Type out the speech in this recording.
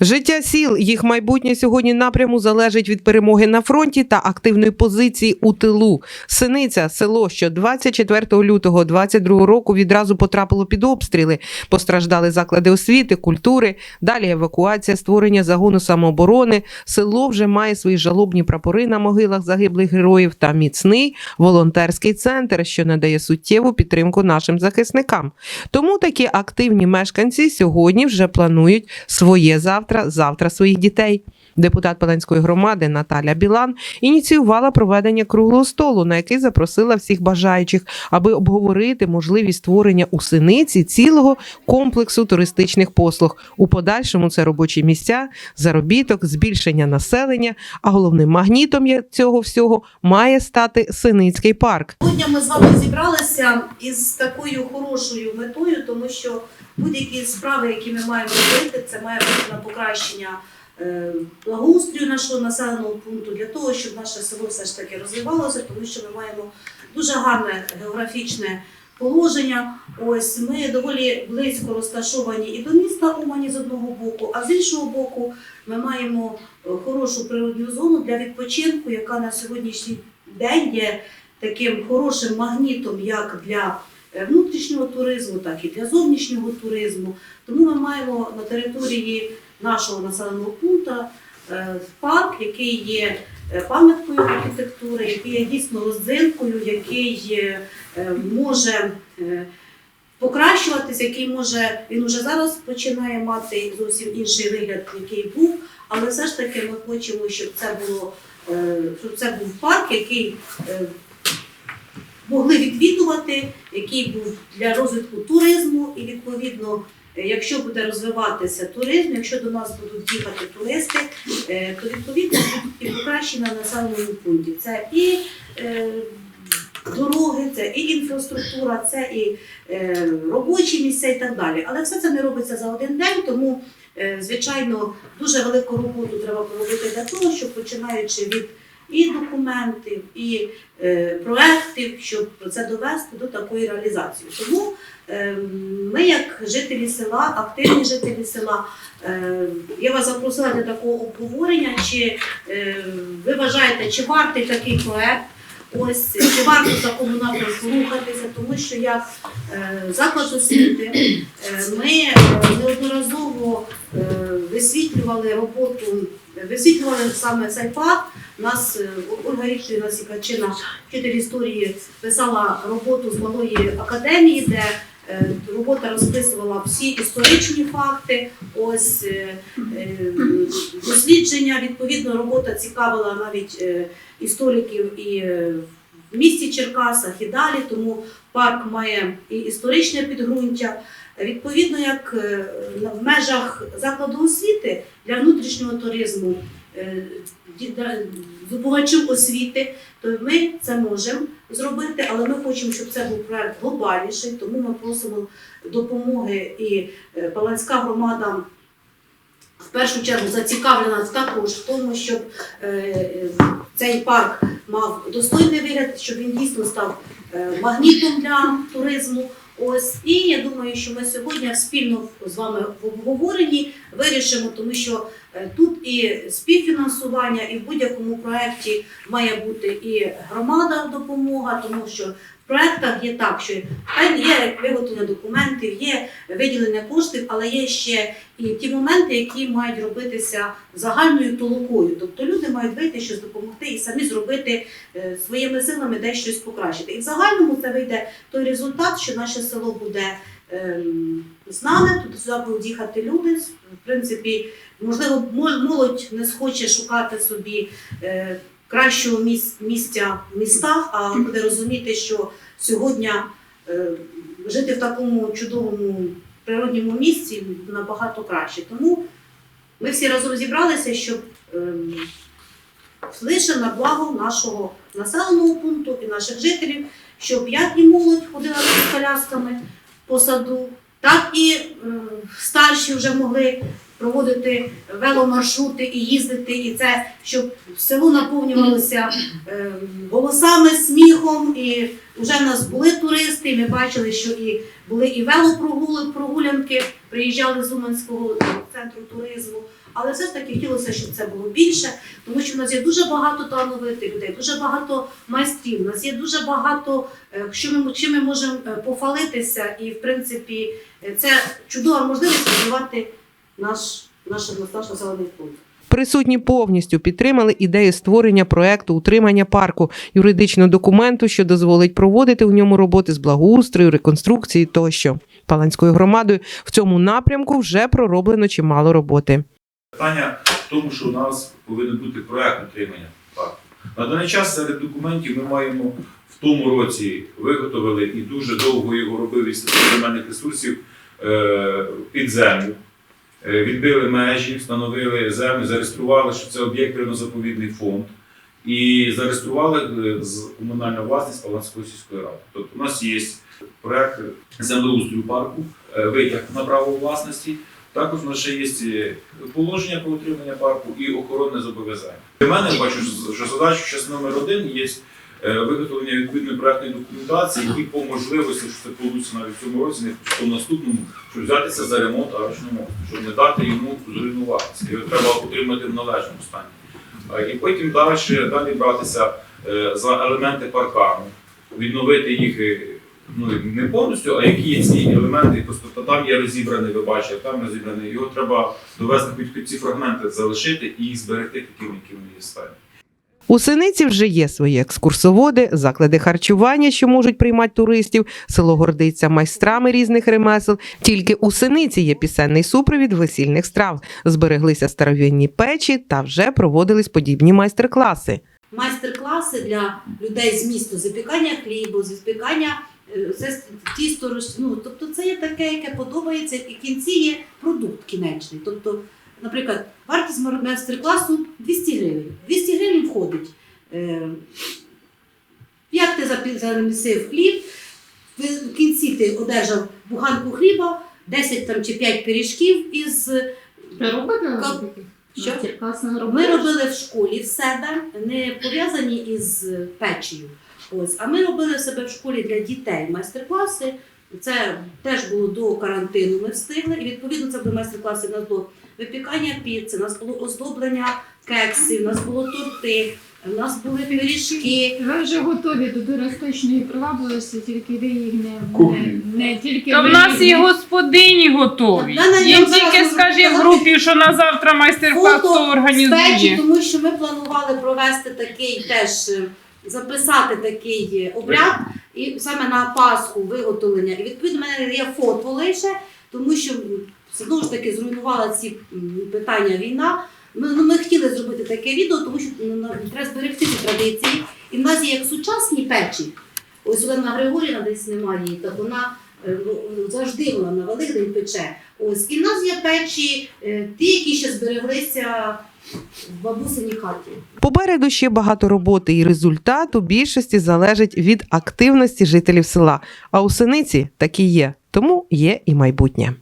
Життя сіл, їх майбутнє сьогодні напряму залежить від перемоги на фронті та активної позиції у тилу. Синиця, село, що 24 лютого 22 року відразу потрапило під обстріли. Постраждали заклади освіти, культури. Далі евакуація, створення загону самооборони. Село вже має свої жалобні прапори на могилах загиблих героїв та міцний волонтерський центр, що надає суттєву підтримку нашим захисникам. Тому такі активні мешканці сьогодні вже планують своє завтра, завтра своїх дітей. Депутат Паленської громади Наталя Білан ініціювала проведення круглого столу, на який запросила всіх бажаючих, аби обговорити можливість створення у синиці цілого комплексу туристичних послуг. У подальшому це робочі місця, заробіток, збільшення населення. А головним магнітом цього всього має стати Синицький парк. Сьогодні ми з вами зібралися із такою хорошою метою, тому що будь-які справи, які ми маємо робити, це має бути на покращення е, благоустрою нашого населеного пункту для того, щоб наше село все ж таки розвивалося, тому що ми маємо дуже гарне географічне положення. Ось ми доволі близько розташовані і до міста Умані з одного боку, а з іншого боку, ми маємо е, хорошу природню зону для відпочинку, яка на сьогоднішній день є таким хорошим магнітом як для е, внутрішнього туризму, так і для зовнішнього туризму. Тому ми маємо на території нашого населеного пункту е, парк, який є е, пам'яткою архітектури, який є дійсно роздинкою, який е, може покращуватися, який може він уже зараз починає мати зовсім інший вигляд, який був. Але все ж таки ми хочемо, щоб це було щоб це був парк, який могли відвідувати, який був для розвитку туризму, і відповідно, якщо буде розвиватися туризм, якщо до нас будуть їхати туристи, е, то відповідно будуть і покращення населеному пункті. Це і е, дороги, це і інфраструктура, це і е, робочі місця і так далі. Але все це не робиться за один день, тому е, звичайно дуже велику роботу треба поробити для того, щоб починаючи від і документів, і е, проєктів, щоб це довести до такої реалізації. Тому е, ми, як жителі села, активні жителі села, е, я вас запросила для такого обговорення, чи е, ви вважаєте, чи вартий такий проєкт, ось чи варто такому напрямку рухатися, тому що як е, заклад освіти е, ми е, неодноразово е, висвітлювали роботу, висвітлювали саме цей парк. Нас е, Ольга Річина Сікачина, вчитель історії, писала роботу з малої академії, де е, робота розписувала всі історичні факти, ось е, дослідження. Відповідно, робота цікавила навіть істориків і в місті Черкасах, і далі. Тому парк має і історичне підґрунтя. Відповідно, як в межах закладу освіти для внутрішнього туризму здобувачів освіти, то ми це можемо зробити, але ми хочемо, щоб це був проект глобальніший, тому ми просимо допомоги і е, Паланська громада. В першу чергу зацікавлена також в тому, щоб е, е, цей парк мав достойний вигляд, щоб він дійсно став е, магнітом для туризму. Ось і я думаю, що ми сьогодні спільно з вами в обговоренні вирішимо, тому що е, тут і співфінансування, і в будь-якому проєкті має бути і громада допомога, тому що в проєктах є так, що є виготовлення документів, є виділення коштів, але є ще і ті моменти, які мають робитися загальною толокою. Тобто люди мають вийти щось допомогти і самі зробити е, своїми силами десь щось покращити. І в загальному це вийде той результат, що наше село буде ем, знане, тут сюди будуть їхати люди. В принципі, можливо, молодь не схоче шукати собі е, кращого місця в містах, а буде розуміти, що сьогодні е, жити в такому чудовому природньому місці набагато краще. Тому ми всі разом зібралися, щоб ем, лише на благо нашого населеного пункту і наших жителів, щоб як і молодь ходила з колясками по саду, так і е, старші вже могли проводити веломаршрути і їздити, і це щоб село наповнювалося е, голосами, сміхом. І вже в нас були туристи. і Ми бачили, що і були і велопрогули, прогулянки, приїжджали з Уманського центру туризму. Але все ж таки хотілося, щоб це було більше, тому що в нас є дуже багато талановитих людей, дуже багато майстрів. У нас є дуже багато, е, що ми чим ми можемо е, пофалитися, і в принципі е, це чудова можливість розвивати наш наш, наш населений пункт. Присутні повністю підтримали ідею створення проекту утримання парку, юридичного документу, що дозволить проводити у ньому роботи з благоустрою, реконструкції тощо. Паланською громадою в цьому напрямку вже пророблено чимало роботи. Питання в тому, що у нас повинен бути проект утримання парку. На даний час серед документів ми маємо в тому році виготовили і дуже довго його робив Інститут земельних ресурсів е, під землю. Е, Відбили межі, встановили землю, зареєстрували, що це об'єкт природно-заповідний фонд. І зареєстрували е, з комунальної власність Паланської сільської ради. Тобто у нас є проект землеустрою парку, витяг на право власності. Також у нас ще є положення про утримання парку і охоронне зобов'язання. Для мене бачу, що задача зараз номер один є е, виготовлення відповідної проектної документації і по можливості, що це вийде навіть в цьому році, не в наступному, щоб взятися за ремонт арочного мосту, щоб не дати йому зруйнуватися. Його треба утримати в належному стані. Е, І потім далі, далі братися е, за елементи паркану, відновити їх ну, не повністю, а які є ці елементи, просто там є розібраний, ви бачите, там розібраний. Його треба довести хоч під ці фрагменти, залишити і їх зберегти таким, яким вони є стані. У Синиці вже є свої екскурсоводи, заклади харчування, що можуть приймати туристів. Село гордиться майстрами різних ремесел. Тільки у Синиці є пісенний супровід весільних страв. Збереглися старовинні печі та вже проводились подібні майстер-класи. Майстер-класи для людей з міста запікання хлібу, запікання це тісто роз- ну, тобто це є таке, яке подобається, і в кінці є продукт кінечний. Тобто, наприклад, вартість майстер-класу 200 гривень. 200 гривень входить. Е, як ти замісив хліб, в кінці ти одержав буханку хліба, 10 там, чи 5 пиріжків із робите Що? Ми робили в школі в себе, не пов'язані із печею. Ось, а ми робили в себе в школі для дітей майстер-класи. Це теж було до карантину. Ми встигли. І відповідно це були майстер-класи. У нас було випікання піци, у нас було оздоблення кексів, у нас було торти, у нас були пиріжки. Ви вже готові до туристичної привабливості, тільки ви їх не, не, не тільки То в нас їх і не- господині готові. Да, да, Їм тільки можу скажи в групі, що на завтра майстер-клас хто з печі, організує. тому що ми планували провести такий теж е, записати такий обряд і саме на Пасху виготовлення. І відповідно мене є фото лише, тому що знову ж таки зруйнувала ці питання війна. Ми, ну, ми хотіли зробити таке відео, тому що ну, треба зберегти ці традиції. І в нас є як сучасні печі. Ось Олена Григорівна десь немає її, так вона ну, завжди вона на Великдень пече. Ось і в нас є печі, е, ті, які ще збереглися в бабусині хаті. Попереду ще багато роботи, і результат у більшості залежить від активності жителів села. А у Синиці такі є, тому є і майбутнє.